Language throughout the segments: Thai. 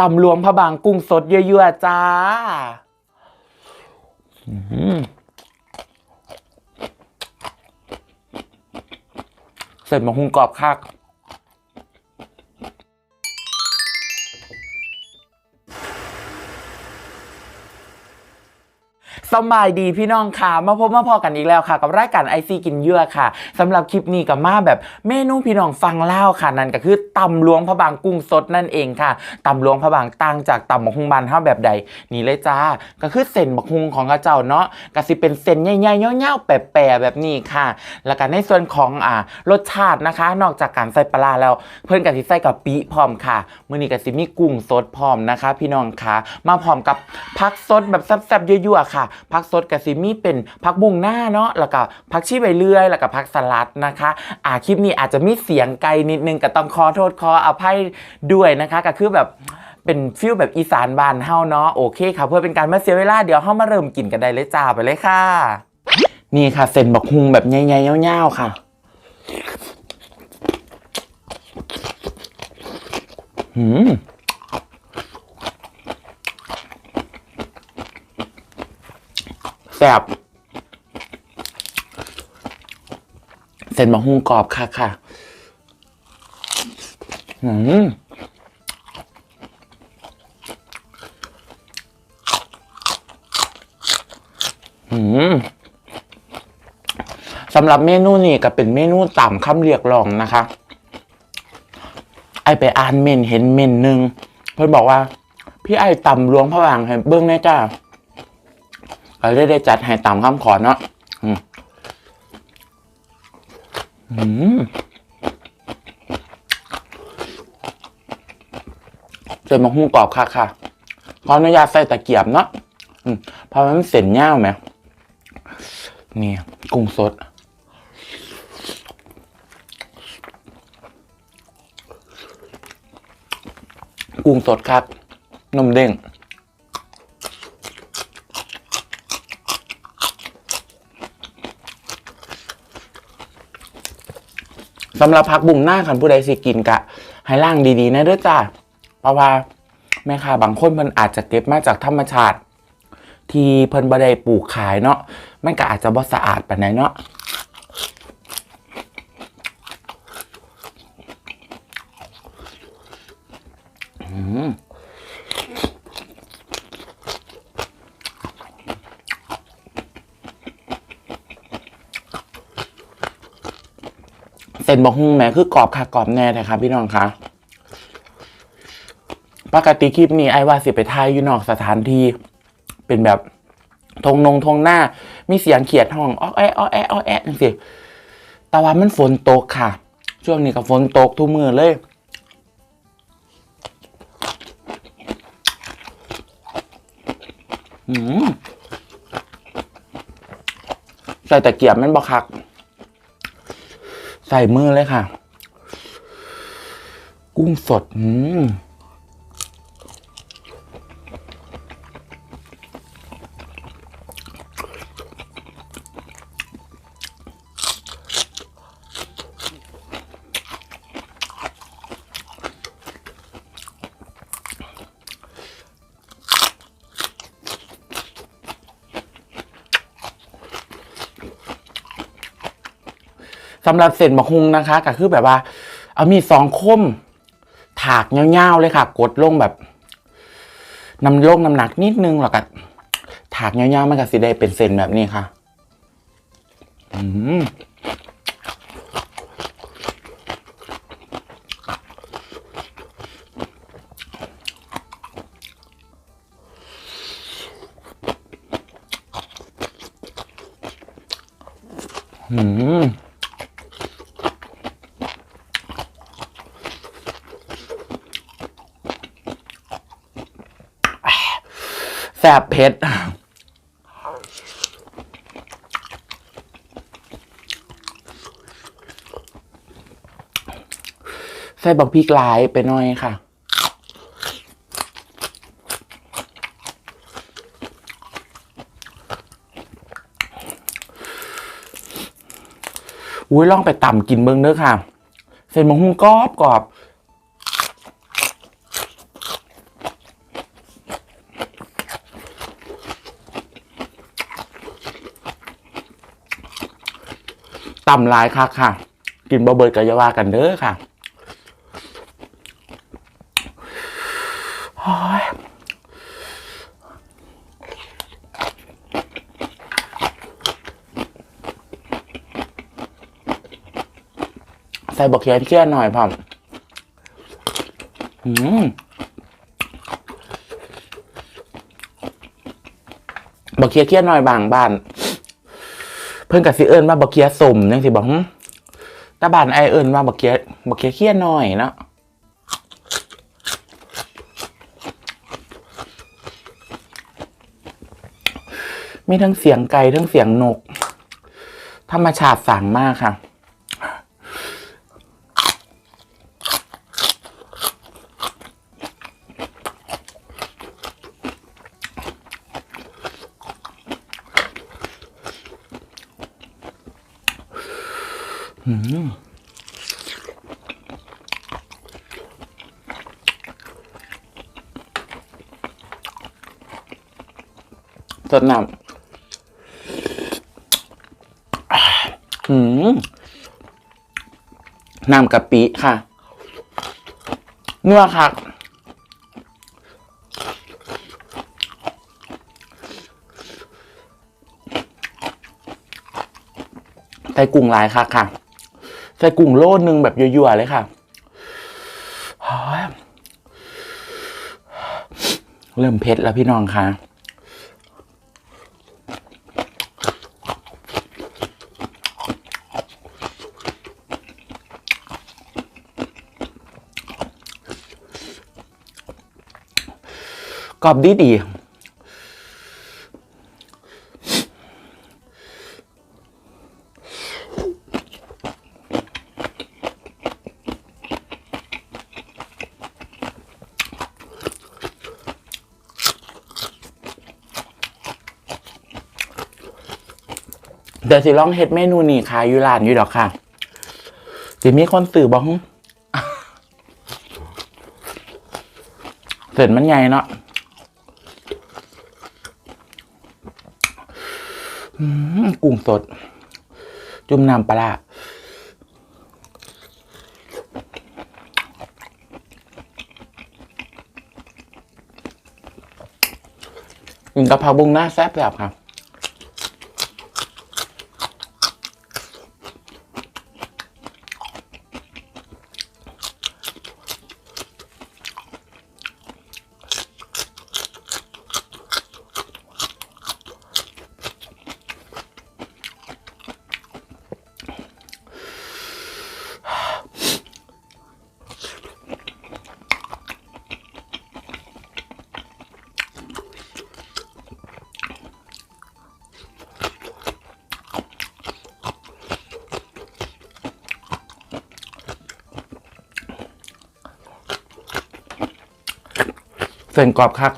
ตำรวมพระบางกุ้งสดเยอะๆจ้าเสร็จมาหุงกรอบคัก สบายดีพี่น้องค่ะ มาพบมาพอกันอีกแล้วค่ะ กับรายการไอซีกินเยื่อค่ะสำหรับคลิปนี้กับมาแบบเมนูพี่น้องฟังเล่าค่ะนั่นก็คือตำลวงพระบางกุ้งสดนั่นเองค่ะตำลวงพระบางต่างจากตำบักฮุงบานเท่าแบบใดนี่เลยจ้า ก็คือเส้นบักฮุงของกระเจ้าเนาะก็สิเป็นเส้นใหญ่ๆเงี้ยวๆแปะๆแบบนี้ค่ะ แล้วก็ในส่วนของอ่ารสชาตินะคะ นอกจากการใส่ปลาแล้ว เพื่อนกับที่ใส่กับปีพร้อมค่ะมื้อนี้ก็สิมีกุ้งสดพร้อมนะคะ พี่น้องค่ะ มาพร้อมกับผักสดแบบแซ่บๆยั่วๆค่ะผักสดกับซิมี่เป็นผักบุ้งหน้าเนาะแล้วก็ผักชีใบเลื่อย แล้วก็ผักสลัดนะคะอ่าคลิปนี้อาจจะมีเสียงไกลนิดนึงก็ต้องขอโทษขออภัยด้วยนะคะก็คือแบบเป็นฟิลแบบอีสานบ้านเฮาเนาะโอเคค่ะเพื่อเป็นการไม่เสียเวลาเดี๋ยวเฮามาเริ่มกินกันได้เลยจ้าไปเลยค่ะ นี่ค่ะเส้นบักฮุงแบบใหญ่ๆยาวๆค่ะหืม ซ่บเส้นมะฮุงกรอบค่ะค่ะหืมหืมสำหรับเมนูนี้ก็เป็นเมนูตามคำเรียกร้องนะคะ ไอไปอ่านเมนเห็นเมนหนึ่งเพื่อนบอกว่า พี่ไอต่ำลวงพระบางให้เบิ้งแน่จ้า ก็เลยได้จัดให้ตามคำขอเนาะอืมเจอมาหุ้งกรอบค่ะค่ะขออนุญาตใส่ตะเกียบเนาะอืมเพราะมันเส้นเง่าวไหมนี่กุ้งสด กุ้งสดครับนมเด้ง สำหรับพักบุ่งหน้าคันผู้ใดสิกินกะ ให้ล่างดีๆนะเด้อจ้าเพราะว่าแม่ค้าบางคนมันอาจจะเก็บมาจากธรรมชาติ ที่เพิ่นบ่ได้ปลูกขายเนาะมันก็อาจจะบ่สะอาดปานใดเนาะ เส้นบะฮุ่งแม่คือกรอบค่ะกรอบแน่เลยครับพี่น้องคะปกติคลิปนี้ไอ้ว่าสิไปถ่ายอยู่นอกสถานที่เป็นแบบทงนงทงหน้า มีเสียงเขียดห้องอ้อแอะอ้อแอะอ้อแอะจังสิแต่ว่ามันฝนตกค่ะ ช่วงนี้ก็ฝนตกทุกมือเลยอืมใส่ตะเกียบมันบอคัก ใส่มือเลยค่ะ กุ้งสด อืม สำหรับเส้นบะฮุงนะคะ ก็คือแบบว่า เอามีสองคม ถากเงาวๆเลยค่ะ กดลงแบบน้ำลงน้ำหนักนิดนึงแล้วก็ถากเงาวๆมันก็สิได้เป็นเส้นแบบนี้ค่ะ อืมอืม แสบเผ็ดใส่บักพริกลายไปหน่อยค่ะ อุ้ยลองไปต่ำกินเบิ้งเด้อค่ะ เส้นมะฮุ่งกรอบกรอบ ต่ำลายค่ะค่ะ กินบ่เบิดก็อย่าว่ากันเด้อค่ะใส่บักเขียนเชี่ยหน่อยพ่อมอืมบักเขียเชี่ยหน่อยบางบ้าน เพิ่นกับซีเอิญว่าบักเคียสมยังสิบอกหึตาบานไอเอิญว่าบักเคียบักเคียเคียหน่อยเนาะมีทั้งเสียงไก่ทั้งเสียงนก ธรรมชาติสั่งมากค่ะ สดน้ำอืมน้ำกะปิค่ะ นัวค่ะใส่กุ้งลายค่ะค่ะ ใส่กุ้งโลดหนึ่งแบบยั่วๆเลยค่ะเริ่มเผ็ดแล้วพี่น้องค่ะ รอบดีดีเดี๋ยวสิลองเฮ็ดเมนูนี่ขายอยู่ร้านอยู่ดอกค่ะ สิมีคนสื่อบ้องเสร็จมันใหญ่เนาะ อืม กุ้งสด จุ่มน้ำปลากินกะเพราบุ้งหน้าแซ่บแบบครับ เส้นกรอบคัก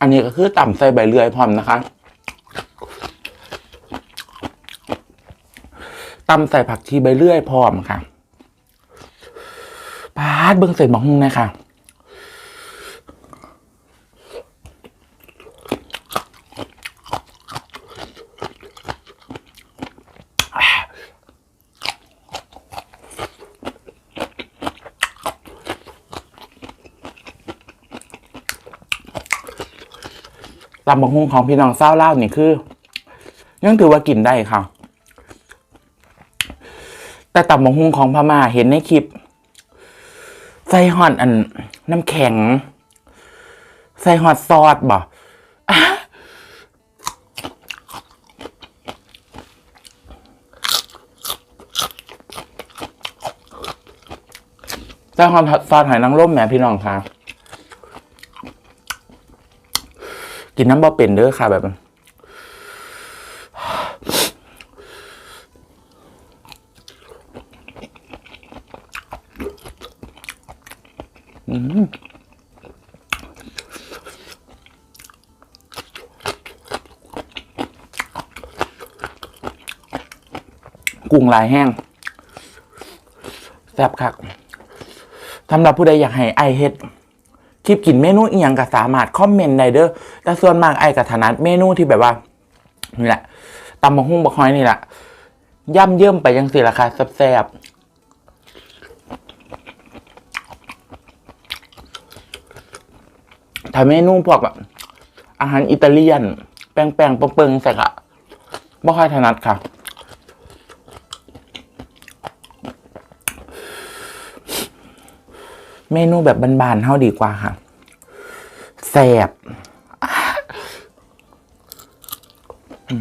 อันนี้ก็คือต่ำใส่ใบเลื่อยพร้อมนะคะตำใส่ผักชีใบเลื่อยพร้อมค่ะปาดเบิ้งเส่หมองนะคะ ตำบักฮุงของพี่น้องเศร้าเล่านี่คือ ยังถือว่ากินได้ค่ะ แต่ตำบักฮุงของพม่าเห็นในคลิปใส่ฮอดอันน้ำแข็ง ใส่ฮอดซอสบ่ใส่ฮอดซอสหอยนางรมแหมพี่น้องค่ะ กินน้ำบ่เป็นเด้อค่ะแบบกุ้งลายแห้งแซ่บคักสำหรับผู้ใดอยากให้ไอเฮ็ด คลิปกินเมนูเอียงก็สามารถคอมเมนต์ได้เด้อ แต่ส่วนมากไอ้กับถนัดเมนูที่แบบว่านี่แหละตำบักหุ่งบักฮอยนี่แหละย่ำเยิ่มไปยังสิราคาแซ่บๆถ้าเมนูพวกแบบอาหารอิตาเลียน แป้งแป้งๆเปิงๆใส่กะบ่ค่อยถนัดค่ะ เมนูแบบบานๆเท่าดีกว่าค่ะแสบ อื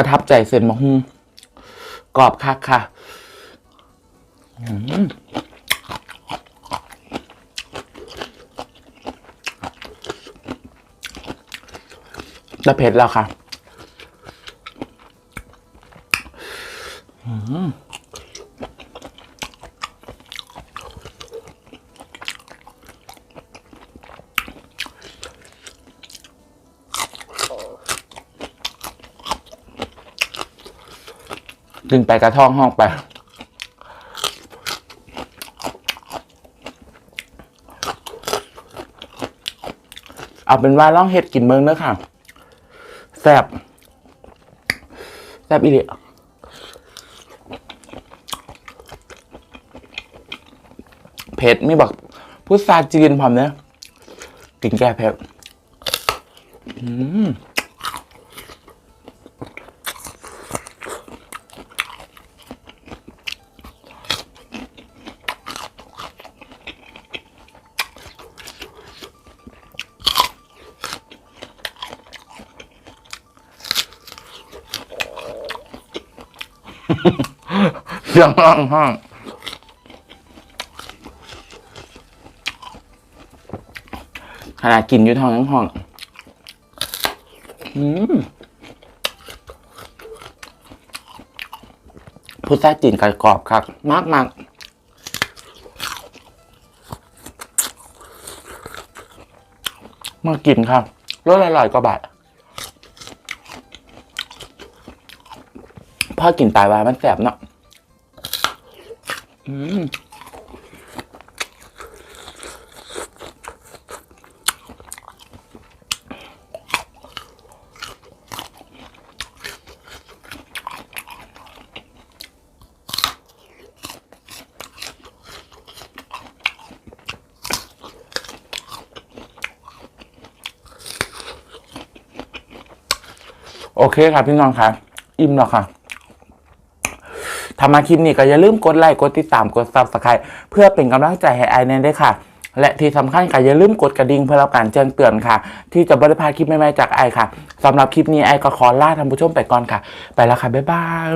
ประทับใจเส้นมะฮุ่งกรอบคักค่ะแล้วเผ็ดแล้วค่ะ อืม ดึงไปกระท่องห้องไป เอาเป็นว่าล่องเห็ดกินเมืองเนอะค่ะแซบแซบอีเดียเผ็ดมีบอกพุทราจีนพร้อมเนอะกินแก้เผ็ดอืม เสียงร้องห้องขนาดกินอยู่ท้องทั้งห้องอพุทราจีนกรอบครับ มากมากมากินครับรสอร่อยกว่าบาท พ่อกินตายวามันแสบเนาะอืมโอเคครับพี่น้องครับอิ่มแล้วค่ะ ถ้ามาคลิปนี้ก็อย่าลืมกดไลค์กดติดตามกด subscribe เพื่อเป็นกำลังใจให้ไอแนนด้วยค่ะ และที่สำคัญก็อย่าลืมกดกระดิ่งเพื่อรับการแจ้งเตือนค่ะ ที่จะบริพาคลิปใหม่ๆจากไอค่ะสำหรับคลิปนี้ไอก็ขอลาท่านผู้ชมไปก่อนค่ะ ไปแล้วค่ะบ๊ายบาย